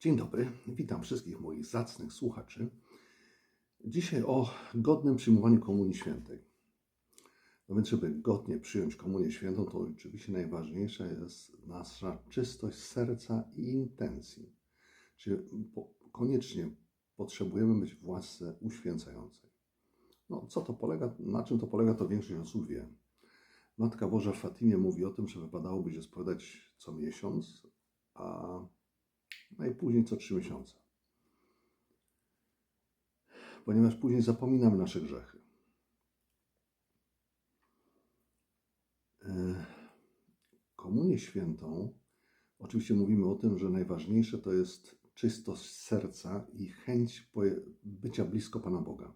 Dzień dobry, witam wszystkich moich zacnych słuchaczy. Dzisiaj o godnym przyjmowaniu Komunii Świętej. No więc, żeby godnie przyjąć Komunię Świętą, to oczywiście najważniejsza jest nasza czystość serca i intencji. Czyli koniecznie potrzebujemy być w łasce uświęcającej. No, co to polega, na czym to polega, to większość osób wie. Matka Boża w Fatimie mówi o tym, że wypadałoby się spowiadać co miesiąc, a najpóźniej co trzy miesiące. Ponieważ później zapominamy nasze grzechy. E, Komunię świętą, oczywiście mówimy o tym, że najważniejsze to jest czystość serca i chęć bycia blisko Pana Boga.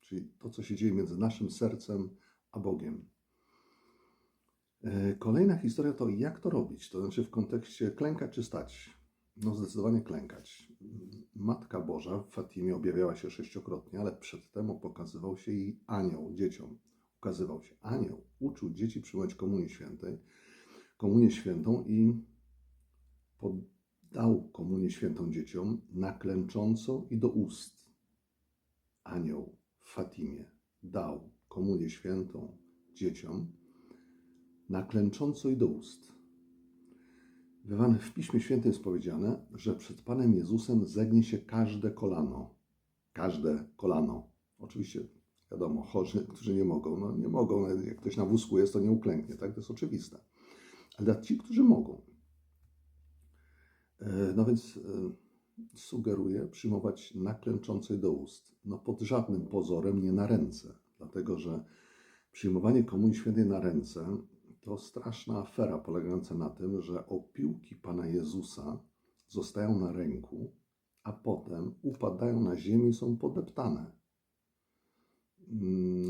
Czyli to, co się dzieje między naszym sercem a Bogiem. E, Kolejna historia to jak to robić, to znaczy w kontekście klękać czy stać. No zdecydowanie klękać. Matka Boża w Fatimie objawiała się sześciokrotnie, ale przedtem pokazywał się jej anioł dzieciom. Ukazywał się anioł, uczył dzieci przyjmować komunię świętej, komunię świętą i podał komunię świętą dzieciom na klęcząco i do ust. Anioł w Fatimie dał komunię świętą dzieciom na klęcząco i do ust. W Piśmie Świętym jest powiedziane, że przed Panem Jezusem zegnie się każde kolano. Każde kolano. Oczywiście, wiadomo, chorzy, którzy nie mogą, no nie mogą, jak ktoś na wózku jest, to nie uklęknie, tak? To jest oczywiste. Ale ci, którzy mogą. E, No więc e, sugeruję przyjmować na klęczącej do ust. No pod żadnym pozorem nie na ręce. Dlatego, że przyjmowanie Komunii Świętej na ręce to straszna afera polegająca na tym, że opiłki Pana Jezusa zostają na ręku, a potem upadają na ziemię i są podeptane.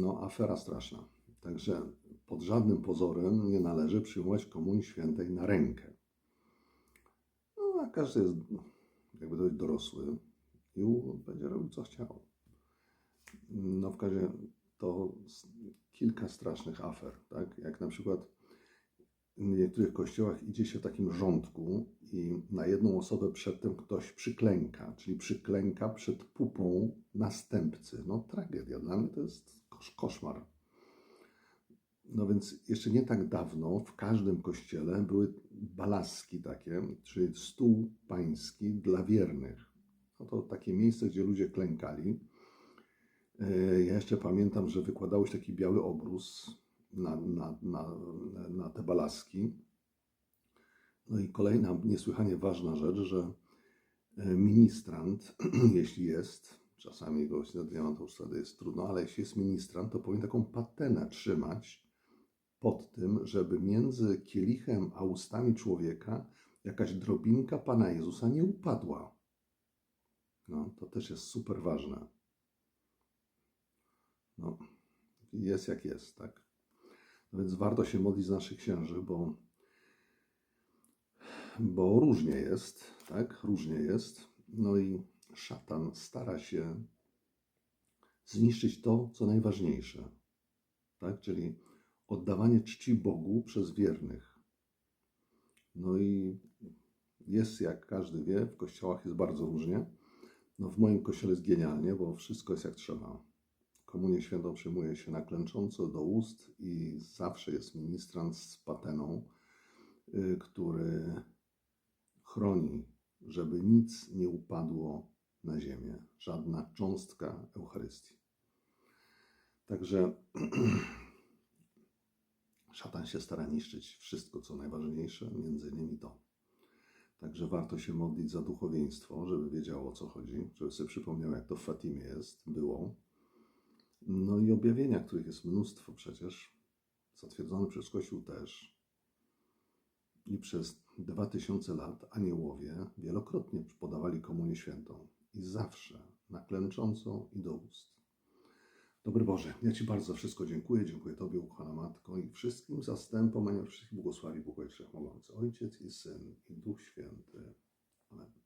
No, afera straszna. Także pod żadnym pozorem nie należy przyjmować Komunii Świętej na rękę. No, a każdy jest jakby dość dorosły i będzie robił co chciał. No, w każdym razie to kilka strasznych afer, tak? Jak na przykład w niektórych kościołach idzie się w takim rządku i na jedną osobę przedtem ktoś przyklęka, czyli przyklęka przed pupą następcy. No tragedia, dla mnie to jest kosz, koszmar. No więc jeszcze nie tak dawno w każdym kościele były balaski takie, czyli stół pański dla wiernych. No to takie miejsce, gdzie ludzie klękali. E, Ja jeszcze pamiętam, że wykładałeś taki biały obrus na, na, na, na te balaski. No i kolejna niesłychanie ważna rzecz, że e, ministrant, jeśli jest, czasami go nie to już wtedy jest trudno, ale jeśli jest ministrant, to powinien taką patenę trzymać pod tym, żeby między kielichem a ustami człowieka jakaś drobinka Pana Jezusa nie upadła. No, to też jest super ważne. No, jest jak jest, tak? Więc warto się modlić z naszych księży, bo, bo różnie jest, tak? Różnie jest. No i szatan stara się zniszczyć to, co najważniejsze, tak? Czyli oddawanie czci Bogu przez wiernych. No i jest, jak każdy wie, w kościołach jest bardzo różnie. No w moim kościele jest genialnie, bo wszystko jest jak trzeba. Komunię świętą przyjmuje się na klęcząco do ust i zawsze jest ministrant z pateną, y, który chroni, żeby nic nie upadło na ziemię, żadna cząstka Eucharystii. Także szatan się stara niszczyć wszystko, co najważniejsze, między innymi to. Także warto się modlić za duchowieństwo, żeby wiedziało o co chodzi, żeby sobie przypomniał, jak to w Fatimie jest, było. No i objawienia, których jest mnóstwo przecież, zatwierdzone przez Kościół też. I przez dwa tysiące lat aniołowie wielokrotnie podawali komunię świętą. I zawsze na klęczącą i do ust. Dobry Boże, ja Ci bardzo wszystko dziękuję. Dziękuję Tobie, ukochana Matko, i wszystkim zastępom, a wszystkich błogosławi Bóg Wszechmogący, Ojciec i Syn i Duch Święty. Amen.